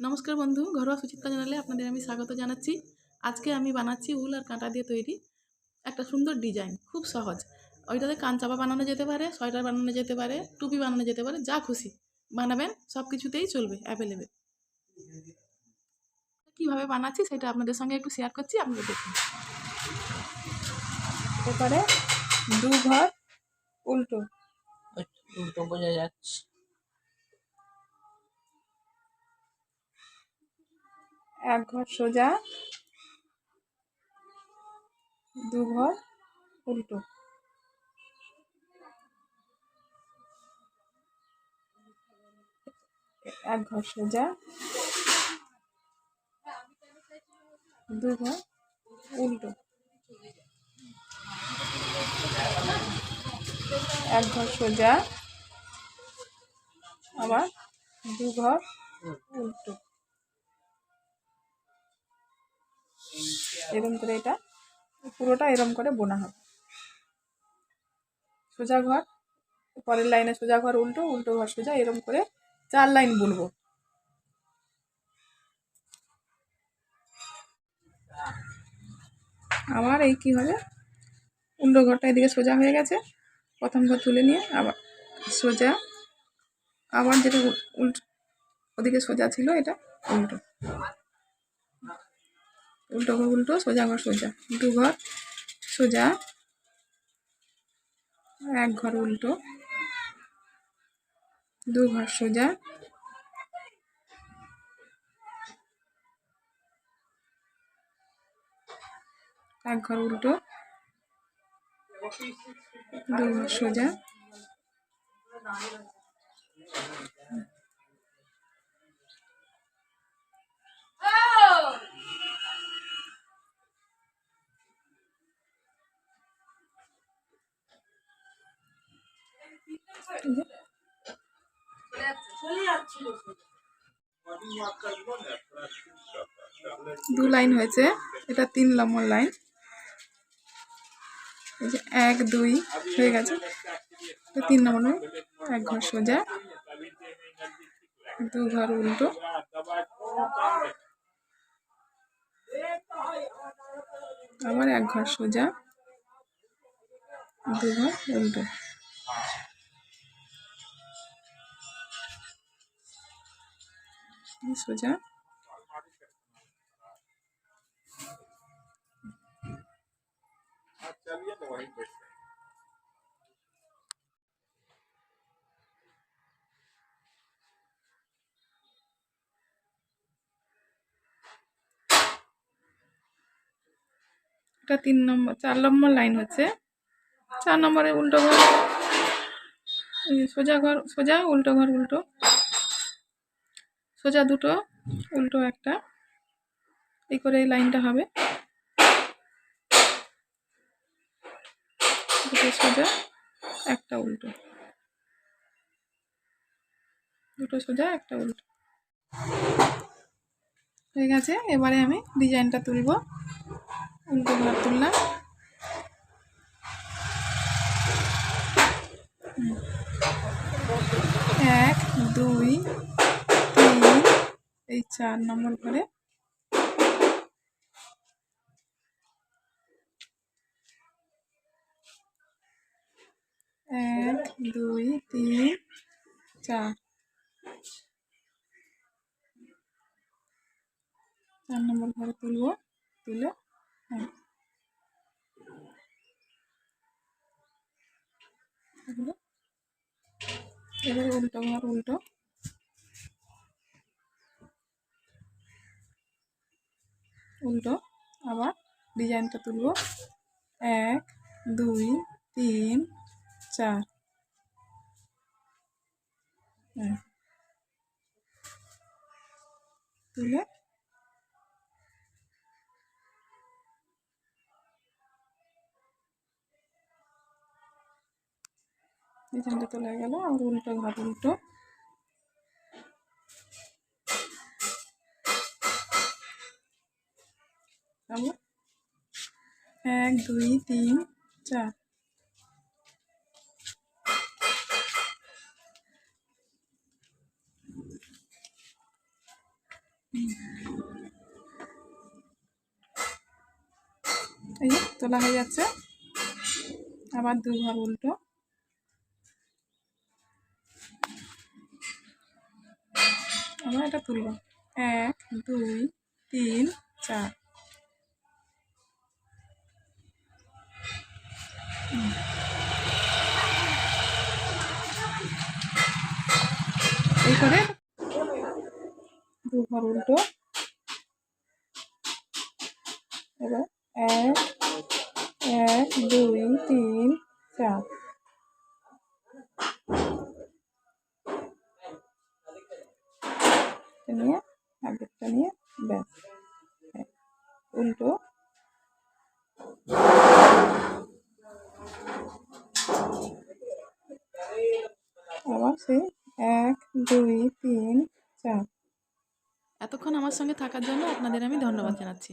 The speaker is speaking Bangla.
নমস্কার বন্ধু, ঘরোয়া সুচিত্রা জানালে আপনাদের আমি স্বাগত জানাচ্ছি। আজকে আমি বানাচ্ছি উল আর কাঁটা দিয়ে তৈরি একটা সুন্দর ডিজাইন, খুব সহজ। ওইটাতে কানচাপা বানানো যেতে পারে, সোয়েটার বানানো যেতে পারে, টুপি বানানো যেতে পারে, যা খুশি। বানাবেন, সব কিছুতেই চলবে অ্যাভেলেবেল কীভাবে বানাচ্ছি সেটা আপনাদের সঙ্গে একটু শেয়ার করছি, আপনারা দেখুন। এরপরে দু ঘর উল্টো উল্টো বোঝা যাচ্ছে। এক ঘর সোজা, দু ঘর উল্টো। এক ঘর সোজা, দু ঘর উল্টো। এক ঘর সোজা, আবার দু ঘর উল্টো। এরম করে এটা পুরোটা এরম করে বোনা হবে। সোজা ঘর, পরের লাইনে সোজা ঘর, উল্টো উল্টো ঘর সোজা, এরম করে চার লাইন বুনবো। আবার এই কি হবে? উল্টো ঘরটা এদিকে সোজা হয়ে গেছে। প্রথম ঘর তুলে নিয়ে আবার সোজা। আবার যেটা উল- উল্টো, ওদিকে সোজা ছিল এটা উল্টো। উল্টো ঘর উল্টো, সোজা ঘর সোজা। দু ঘর, সোজা। এক ঘর উল্টো। দু ঘর সোজা। এক ঘর উল্টো। দু ঘর সোজা। দু লাইন হয়েছে। এটা তিন নম্বর লাইন। এক, দুই, হয়ে গেছে। তিন নম্বর এক ঘর সোজা। দু ঘর উল্টো। আবার এক ঘর সোজা। দু ঘর উল্টো। সোজা। এটা তিন নম্বর, চার নম্বর লাইন হচ্ছে। চার নম্বরে উল্টো ঘর। সোজা ঘর, সোজা উল্টো ঘর, উল্টো। সোজা দুটো, উল্টো একটা। এই করে এই লাইনটা হবে। দুটো সোজা, একটা উল্টো। দুটো সোজা, একটা উল্টো। হয়ে গেছে, এবারে আমি ডিজাইনটা তুলবো। উল্টো ঘর তুললাম। এক, দুই এই চার নম্বর ঘরে এক, দুই, তিন, চার। চার নম্বর ঘরে তুলবো, তুলে হ্যাঁ। এবারে উল্টো ঘর উল্টো। উল্টো। আবার ডিজাইনটা তুলবো। এক, দুই, তিন, চার। হ্যাঁ। তুলে ডিজাইনটা তোলা গেল। আর উল্টো ঘর উল্টো। আবার এক, দুই, তিন, চার। এই তোলা হয়ে যাচ্ছে। আবার দুই উল্টো। আবার এটা তুলবো। এক, দুই, তিন, চার। এই করে দু ঘর উল্টো। এবার এক এক, দুই, তিন, চার। নিয়ে, আগেরটা নিয়ে, ব্যাস। উল্টো। সেই এক দুই তিন চার। এতক্ষণ আমার সঙ্গে থাকার জন্য আপনাদের আমি ধন্যবাদ জানাচ্ছি।